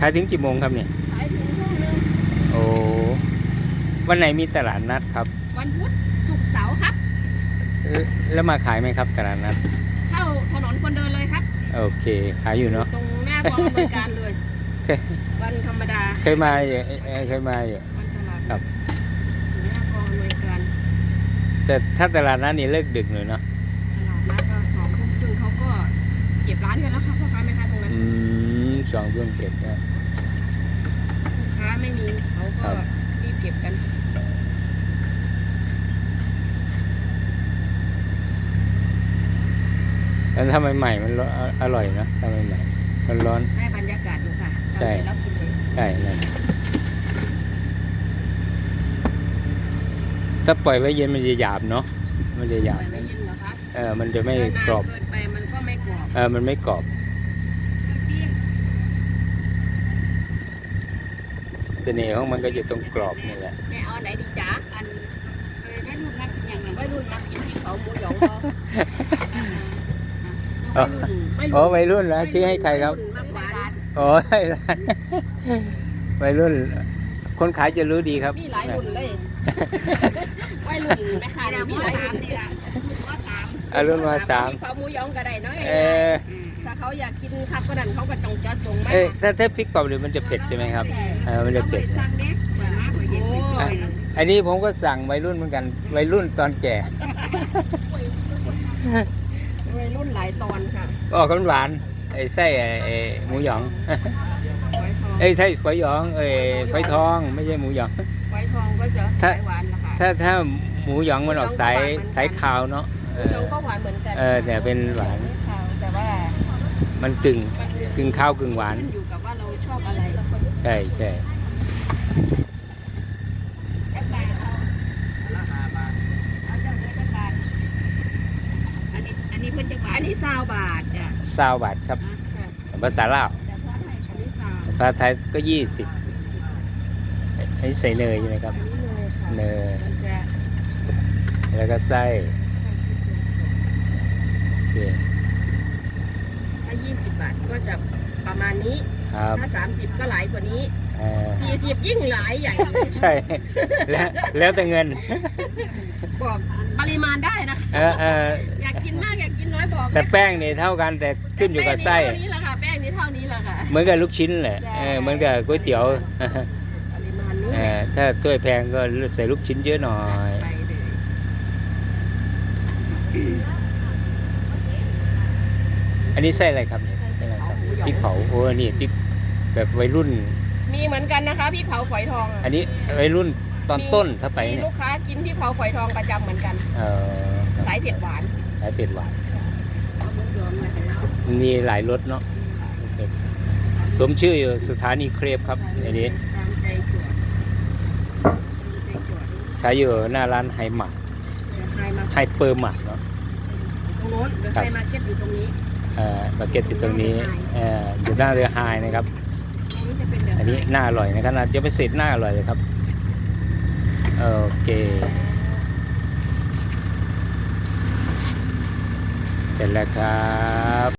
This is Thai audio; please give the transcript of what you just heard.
ขายถึงกี่โมงครับเนี่ย ขายถึงทุ่มหนึงโอ้ วันไหนมีตลาดนัดครับวันพุธศุกร์เสาร์ครับ เอ่อแล้วมาขายไหมครับตลาดนัด เข้าถนนคนเดินเลยครับ โอเค ขายอยู่เนาะ ตรงหน้ากองอำนวยการเลย เคยวันธรรมดาเคยมาอยู่เอ่อเอ่อเคยมาอยู่ วันตลาดครับ อยู่หน้ากองอำนวยการแต่ถ้าตลาดนัดนี่เลิกดึกหน่อยเนาะ ตลาดนัดก็สองทุ่มครึ่งเขาก็เก็บร้านกันแล้วครับพ่อค้าแม่ค้าตรงนั้นอืม สองเรื่องเก็บนะ ลูกค้าไม่มีเขาครัก็บ รีบเก็บกัน แล้วทำไมใหม่มันร้อนอร่อยเนอะทำไมใหม่มันร้อน ได้บรรยากาศอยู่ค่ะใช่ทำเสร็จแล้วกินเลยใช่นั่นถ้าปล่อยไว้เย็นมันจะหยาบเนาะมันจะหปยาล่บอยไม่เย็นเหรอคะเออมันจะไม่ถ้านานกรอบเกินไปมันก็ไม่กรอบ เออมันไม่กรอบ เสน่ห์ของมันก็อยู่ตรงกรอบนี่แหละ แม่เอาอันไหนดีจ๊ะอันไม่รุ่นนักอย่างไรไม่รุ่นนักกินที่เขาหมูหยองพออ๋อโอ้วัยรุ่นแล้วซื้อให้ใครครับมากกว่าโอ้ยวัยรุ่น คนขายจะรู้ดีครับ มีหลายรุ่นเลยวัยรุ่นแม่ค้าเนี่ยมีหลายรุ่นนี่ล่ะอารุ่นมาสาม เขาหมูหยองก็ได้เนาะเออถ้าเขา อยากกินคักก็นั่นเขาก็จงจะจงมาเอ้ยถ้าถ้าพริกกรอบหรือมันจะเผ็ดใช่ไหมครับเออมันจะเผ็ดนะโอ้ยอันนี้ผมก็สั่งวัยรุ่นเหมือนกันวัยรุ่นตอนแก่วัยรุ่นหลายตอนค่ะออกหวานๆไอ้ไส้ไอ้ไอ้หมูหยองไว้ทองเอ้ยไส้ฝอยหยองเอ้ยฝอยทองไม่ใช่หมูหยอง ไว้ทองก็จะถ้าสายหวานละค่ะถ้าถ้าหมูหยองมันออกสายสายขาวเนาะเอน้อองก็หวานเหมือนกันเออแต่เป็นหวานขาวแต่ว่า มันกึ่งมันกึ่งข้าวกึ่งหวาน ขึ้นอยู่กับว่าเราชอบอะไรใช่ใช่อันนี้อันนี้เพิ่นจะบาทอันนี้ซาวบาทจ้ะซาวบาทครับค่ะภาษาลาวแต่พอไทยอันนี้ซาวภาษาไทยก็ยี่สิบไอ้ใส่เนยใช่ไหมครับ อันนี้เลยค่ะเนยมันจะแล้วก็ไส้ใช่โอเคถ้า20บาทก็จะประมาณนี้ ครับถ้า 30 ก็หลายกว่านี้ เอ่อ40 ยิ่งหลายใหญ่เลยใช่ แล้วแล้วแต่เงิน บอกปริมาณได้นะคะเออเอออยากกินมากอยากกินน้อยบอกแต่แป้งนี่เท่ากันแต่ขึ้นอยู่กับไส้ แป้งนี้เท่านี้แหละค่ะแป้งนี้เท่านี้แหละค่ะ เหมือนกับลูกชิ้นแหละใช่เออเหมือนกับก๋วยเตี๋ยวปริมาณนี้เออถ้าถ้วยแพงก็ใส่ลูกชิ้นเยอะหน่อย ไปเลยอันนี้ไส้อะไรครับไส้อะไรครับ พริกเผาโอ้นี่พริกแบบวัยรุ่น มีเหมือนกันนะคะพี่เผาฝอยทองอะอันนี้วัยรุ่นตอนต้นถ้าไปมีเนี่ยลูกค้ากินพี่เผาฝอยทองประจำเหมือนกัน เออสายเผ็ดหวาน สายเป็ดหวานเอารถย้อนมาแล้วมีหลายรสเนาะสมชื่ออยู่สถานีเครปครับอันนี้ตามใจจวดตามใจจวดขายอยู่หน้าร้านไฮมาร์เดี๋ยวใครมาไฮเปอร์มาร์เนาะตรงโน้นเดี๋ยวใครมาเก็ตอยู่ตรงนี้ เอ่อมาเก็ตจุดตรงนี้อยู่หน้าเรือไฮนะครับ อันนี้น่าอร่อยนะครับจะไปเสร็จน่าอร่อยเลยครับ โอเค เสร็จแล้วครับ